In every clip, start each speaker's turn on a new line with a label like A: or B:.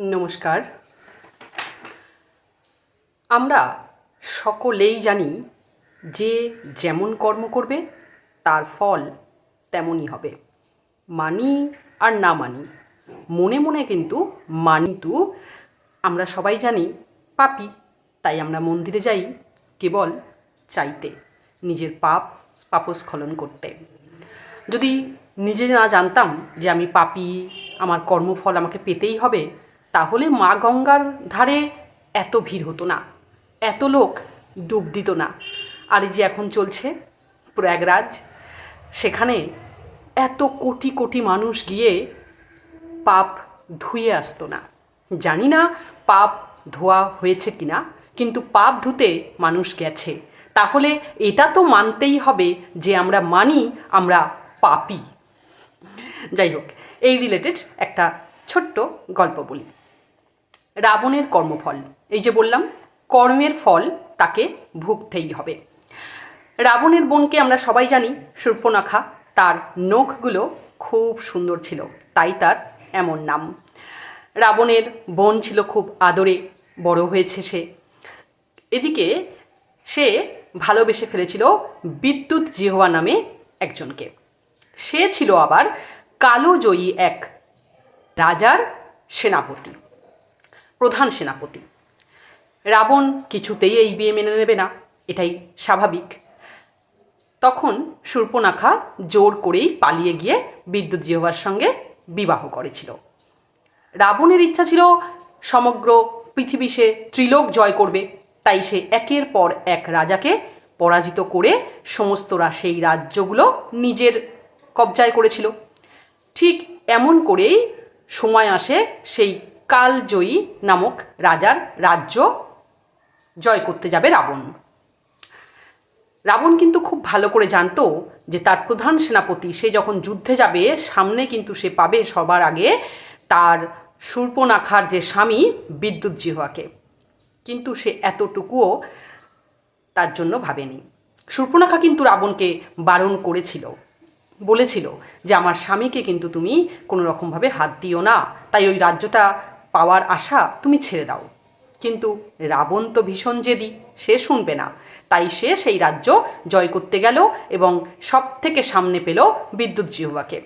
A: নমস্কার। আমরা সকলেই জানি যে যেমন কর্ম করবে, তার ফল তেমনই হবে। মানি আর না মানি, মনে মনে কিন্তু মানিতু আমরা সবাই জানি পাপি তাই আমরা মন্দিরে যাই কেবল চাইতে, নিজের পাপ পাপস্খলন করতে। যদি নিজে না জানতাম যে আমি পাপি, আমার কর্মফল আমাকে পেতেই হবে তাহলে মা গঙ্গার ধারে এত ভিড় হতো না, এত লোক ডুব দিত না। আর যে এখন চলছে প্রয়াগরাজ, সেখানে এত কোটি কোটি মানুষ গিয়ে পাপ ধুয়ে আসতো না। জানি না পাপ ধোয়া হয়েছে কি না কিন্তু পাপ ধুতে মানুষ গেছে। তাহলে এটা তো মানতেই হবে যে আমরা মানি, আমরা পাপি। যাই হোক, এই রিলেটেড একটা ছোট্ট গল্প বলি। রাবণের কর্মফল। এই যে বললাম, কর্মের ফল তাকে ভুগতেই হবে। রাবণের বোনকে আমরা সবাই জানি, সূর্পনাখা, তার নখগুলো খুব সুন্দর ছিল, তাই তার এমন নাম। রাবণের বোন ছিল খুব আদরে, বড় হয়েছে সে। এদিকে সে ভালোবেসে ফেলেছিল বিদ্যুৎ জিহ্বা নামে একজনকে। সে ছিল আবার কালোজয়ী এক রাজার সেনাপতি। প্রধান সেনাপতি। রাবণ কিছুতেই এই বিয়ে মেনে নেবে না, এটাই স্বাভাবিক। তখন শূর্পনাখা জোর করেই পালিয়ে গিয়ে বিদ্যুৎ জিহ্বার সঙ্গে বিবাহ করেছিল। রাবণের ইচ্ছা ছিল সমগ্র পৃথিবী সে ত্রিলোক জয় করবে, তাই সে একের পর এক রাজাকে পরাজিত করে সমস্তরা সেই রাজ্যগুলো নিজের কবজায় করেছিল। ঠিক এমন করেই সময় আসে সেই কালজয়ী নামক রাজার রাজ্য জয় করতে যাবে রাবণ। রাবণ কিন্তু খুব ভালো করে জানতো যে তার প্রধান সেনাপতি, সে যখন যুদ্ধে যাবে, সামনে কিন্তু সে পাবে সবার আগে তার শূর্পনাখার যে স্বামী বিদ্যুৎ জিহ্বাকে। কিন্তু সে এতটুকুও তার জন্য ভাবেনি। শূর্পনাখা কিন্তু রাবণকে বারণ করেছিল। বলেছিল যে, আমার স্বামীকে কিন্তু তুমি কোনো রকমভাবে হাত দিও না। তাই ওই রাজ্যটা পাওয়ার আশা তুমি ছেড়ে দাও। কিন্তু রাবণ তো ভীষণ জেদি, সে শুনবে না। তাই সে সেই রাজ্য জয় করতে গেল এবং সব থেকে সামনে পেল বিদ্যুৎ জিহ্বাকে।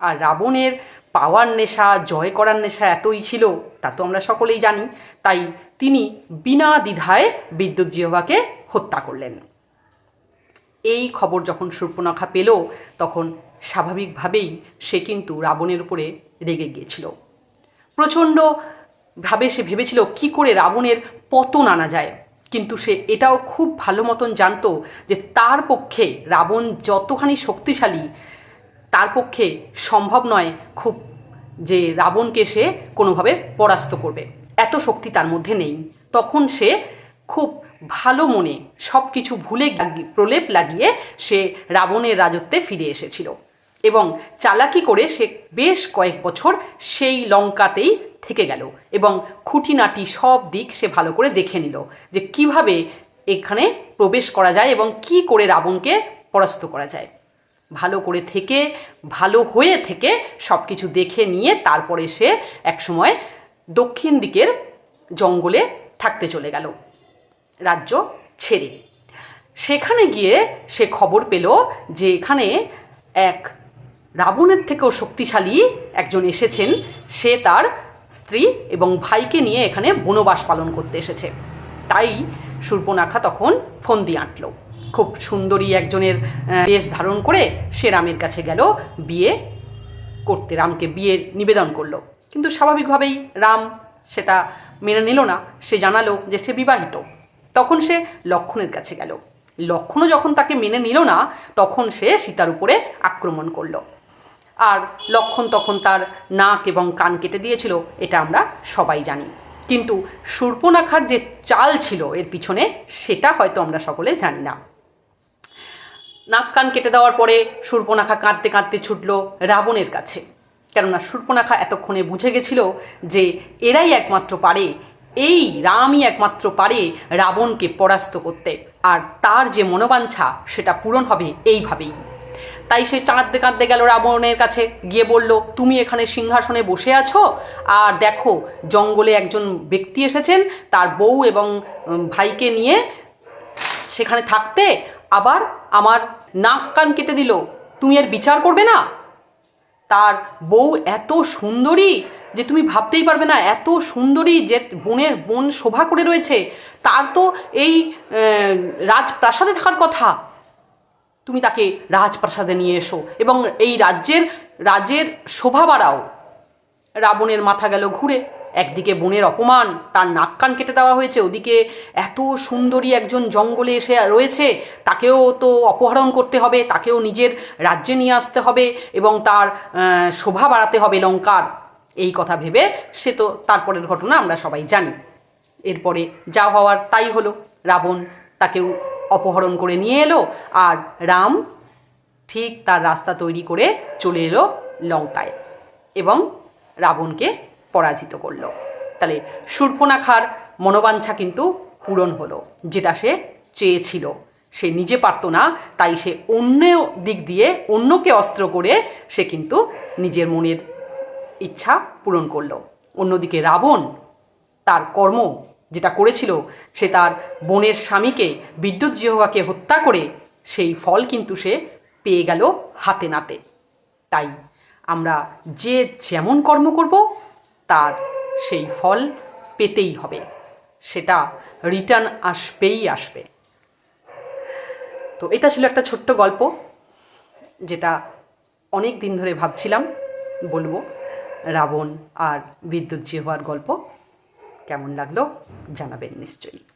A: আর রাবণের পাওয়ার নেশা, জয় করার নেশা এতই ছিল, তা তো আমরা সকলেই জানি। তাই তিনি বিনা দ্বিধায় বিদ্যুৎ জিহ্বাকে হত্যা করলেন। এই খবর যখন সূর্পনখা পেল, তখন স্বাভাবিকভাবেই সে কিন্তু রাবণের উপরে রেগে গিয়েছিল। প্রচণ্ড ভাবে সে ভেবেছিল কি করে রাবণের পতন আনা যায়। কিন্তু সে এটাও খুব ভালো মতন জানতো যে তার পক্ষে রাবণ যতখানি শক্তিশালী, তার পক্ষে সম্ভব নয় খুব যে রাবণকে সে কোনোভাবে পরাস্ত করবে। এত শক্তি তার মধ্যে নেই। তখন সে খুব ভালো মনে সব কিছু ভুলে প্রলেপ লাগিয়ে সে রাবণের রাজত্বে ফিরে এসেছিল। এবং চালাকি করে সে বেশ কয়েক বছর সেই লঙ্কাতেই থেকে গেল এবং খুঁটিনাটি সব দিক সে ভালো করে দেখে নিল যে কীভাবে এখানে প্রবেশ করা যায় এবং কি করে রাবণকে পরাস্ত করা যায়। ভালো করে থেকে, ভালো হয়ে থেকে সব কিছু দেখে নিয়ে তারপরে সে একসময় দক্ষিণ দিকের জঙ্গলে থাকতে চলে গেল, রাজ্য ছেড়ে। সেখানে গিয়ে সে খবর পেল যে এখানে এক রাবণের থেকেও শক্তিশালী একজন এসেছেন। সে তার স্ত্রী এবং ভাইকে নিয়ে এখানে বনবাস পালন করতে এসেছে। তাই সূর্পনাখা তখন ফন্দি আঁটল। খুব সুন্দরী একজনের বেশ ধারণ করে সে রামের কাছে গেল, বিয়ে করতে। রামকে বিয়ের নিবেদন করল। কিন্তু স্বাভাবিকভাবেই রাম সেটা মেনে নিল না। সে জানালো যে সে বিবাহিত। তখন সে লক্ষণের কাছে গেল। লক্ষণও যখন তাকে মেনে নিল না, তখন সে সীতার উপরে আক্রমণ করল। আর লক্ষণ তখন তার নাক এবং কান কেটে দিয়েছিল, এটা আমরা সবাই জানি। কিন্তু সূর্পনাখার যে চাল ছিল এর পিছনে, সেটা হয়তো আমরা সকলে জানি না। নাক কান কেটে দেওয়ার পরে সূর্পনাখা কাঁদতে কাঁদতে ছুটল রাবণের কাছে। কেননা সূর্পনাখা এতক্ষণে বুঝে গেছিল যে এরাই একমাত্র পারে, এই রামই একমাত্র পারে রাবণকে পরাস্ত করতে। আর তার যে মনোবাঞ্ছা, সেটা পূরণ হবে এইভাবেই। তাই সে কাঁদতে কাঁদতে গেল রাবণের কাছে। গিয়ে বলল, তুমি এখানে সিংহাসনে বসে আছো? আর দেখো, জঙ্গলে একজন ব্যক্তি এসেছেন, তার বউ এবং ভাইকে নিয়ে সেখানে থাকতে আবার আমার নাক কান কেটে দিল। তুমি এর বিচার করবে না? তার বউ এত সুন্দরী যে তুমি ভাবতেই পারবে না, এত সুন্দরী যে বোনের বোন শোভা করে রয়েছে। তার তো এই রাজপ্রাসাদে থাকার কথা। তুমি তাকে রাজপ্রাসাদে নিয়ে এসো এবং এই রাজ্যের রাজ্যের শোভা বাড়াও। রাবণের মাথা গেল ঘুরে। একদিকে বনের অপমান, তার নাক কান কেটে দেওয়া হয়েছে। ওদিকে এত সুন্দরী একজন জঙ্গলে এসে রয়েছে। তাকেও তো অপহরণ করতে হবে, তাকেও নিজের রাজ্যে নিয়ে আসতে হবে এবং তার শোভা বাড়াতে হবে লঙ্কার। এই কথা ভেবে সে তো তারপরের ঘটনা আমরা সবাই জানি। এরপরে যা হওয়ার তাই হলো। রাবণ তাকেও অপহরণ করে নিয়ে এলো আর রাম ঠিক তার রাস্তা তৈরি করে চলে এলো লঙ্কায় এবং রাবণকে পরাজিত করল। তাহলে শূর্পনাখার মনোবাঞ্ছা কিন্তু পূরণ হলো, যেটা সে চেয়েছিল। সে নিজে পারতো না, তাই সে অন্য দিক দিয়ে অন্যকে অস্ত্র করে সে কিন্তু নিজের মনের ইচ্ছা পূরণ করল। অন্যদিকে রাবণ তার কর্ম যেটা করেছিল সে তার বোনের স্বামীকে, বিদ্যুৎ জিহ্বাকে হত্যা করে সেই ফল কিন্তু সে পেয়ে গেল হাতে নাতে। তাই আমরা যে যেমন কর্ম করব, তার সেই ফল পেতেই হবে। সেটা রিটার্ন আসবেই আসবে। তো এটা ছিল একটা ছোট্ট গল্প, যেটা অনেক দিন ধরে ভাবছিলাম, বলব, রাবণ আর বিদ্যুৎ জিহ্বার গল্প। কেমন লাগল জানাবেন নিশ্চয়ই।